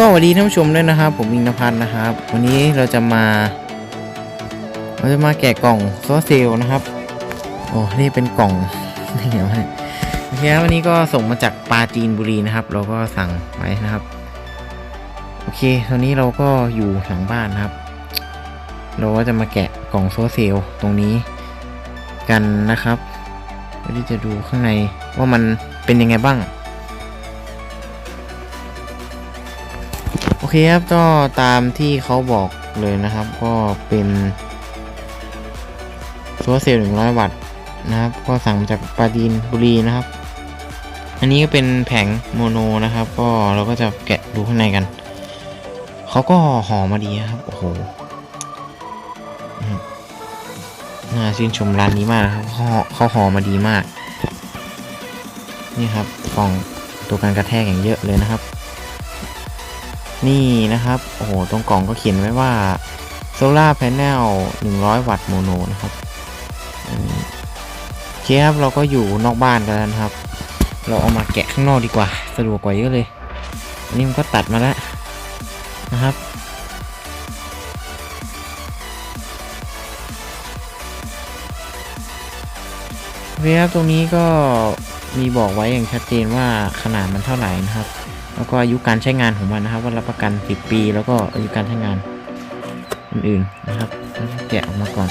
ก็สวัสดีท่านผู้ชมด้วยนะครับ ผมอิงนภัทรนะครับ วันนี้เราจะมา เราจะมาแกะกล่องโซลเซลนะครับ โอ้นี่เป็นกล่องนี่เหรอโอเคครับวันนี้ก็ส่งมาจากปาจีนบุรีนะครับ เราก็สั่งไว้นะครับ โอเคตอนนี้เราก็อยู่หลังบ้านนะครับ เราก็จะมาแกะกล่องโซลเซลตรงนี้กันนะครับเพื่อที่จะดูข้างในว่ามันเป็นยังไงบ้าง โอเคครับก็ตามที่เขาบอกเลยนะครับ ก็เป็นโซลาเซลล์100วัตต์นะครับ ก็สั่งมาจากปราจีนบุรีนะครับ อันนี้ก็เป็นแผงโมโนนะครับ ก็เราก็จะแกะดูข้างในกัน เขาก็ห่อมาดีครับ โอ้โหน่าชื่นชมร้านนี้มากนะครับเขาหอเขาห่อมาดีมาก นี่ครับกล่องตัวกันกระแทกอย่างเยอะเลยนะครับ นี่นะครับ โอ้โห ตรงกล่องก็เขียนไว้ว่า Solar Panel 100 วัตต์โมโนนะครับโอเคครับ เราก็อยู่นอกบ้านกันแล้วนะครับ เราเอามาแกะข้างนอกดีกว่า สะดวกกว่าเยอะเลย อันนี้มันก็ตัดมาแล้วนะครับเคครับตรงนี้ก็ มีบอกไว้อย่างชัดเจนว่าขนาดมันเท่าไหร่นะครับ แล้วก็อายุการใช้งานของมันนะครับ ว่ารับประกัน 10 ปี แล้วก็อายุการใช้งานอื่นๆนะครับแกะออกมาก่อน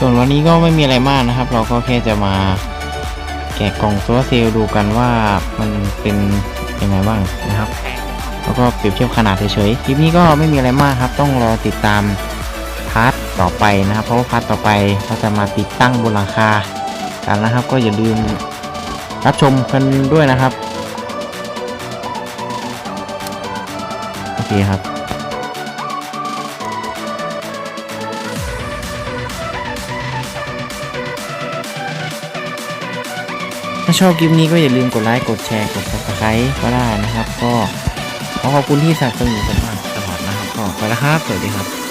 ส่วนวันนี้ก็ไม่มีอะไรมากนะครับ เราก็แค่จะมา แกะกล่องโซลาร์เซลล์ดูกันว่ามันเป็นยังไงบ้างนะครับ แล้วก็เปรียบเทียบขนาดเฉยๆคลิปนี้ก็ไม่มีอะไรมากครับ ต้องรอติดตามพาร์ทต่อไปนะครับ เพราะว่าพาร์ทต่อไปเราจะมาติดตั้งบนหลังคากันนะครับ ก็อย่าลืมรับชมกันด้วยนะครับ โอเคครับ ชอบคลิปนี้ก็อย่าลืมกดไลค์ กดแชร์ กด subscribe ก็ได้นะครับ ก็ขอขอบคุณที่สนับสนุนผมมาตลอดนะครับก็ไปแล้วครับ สวัสดีครับ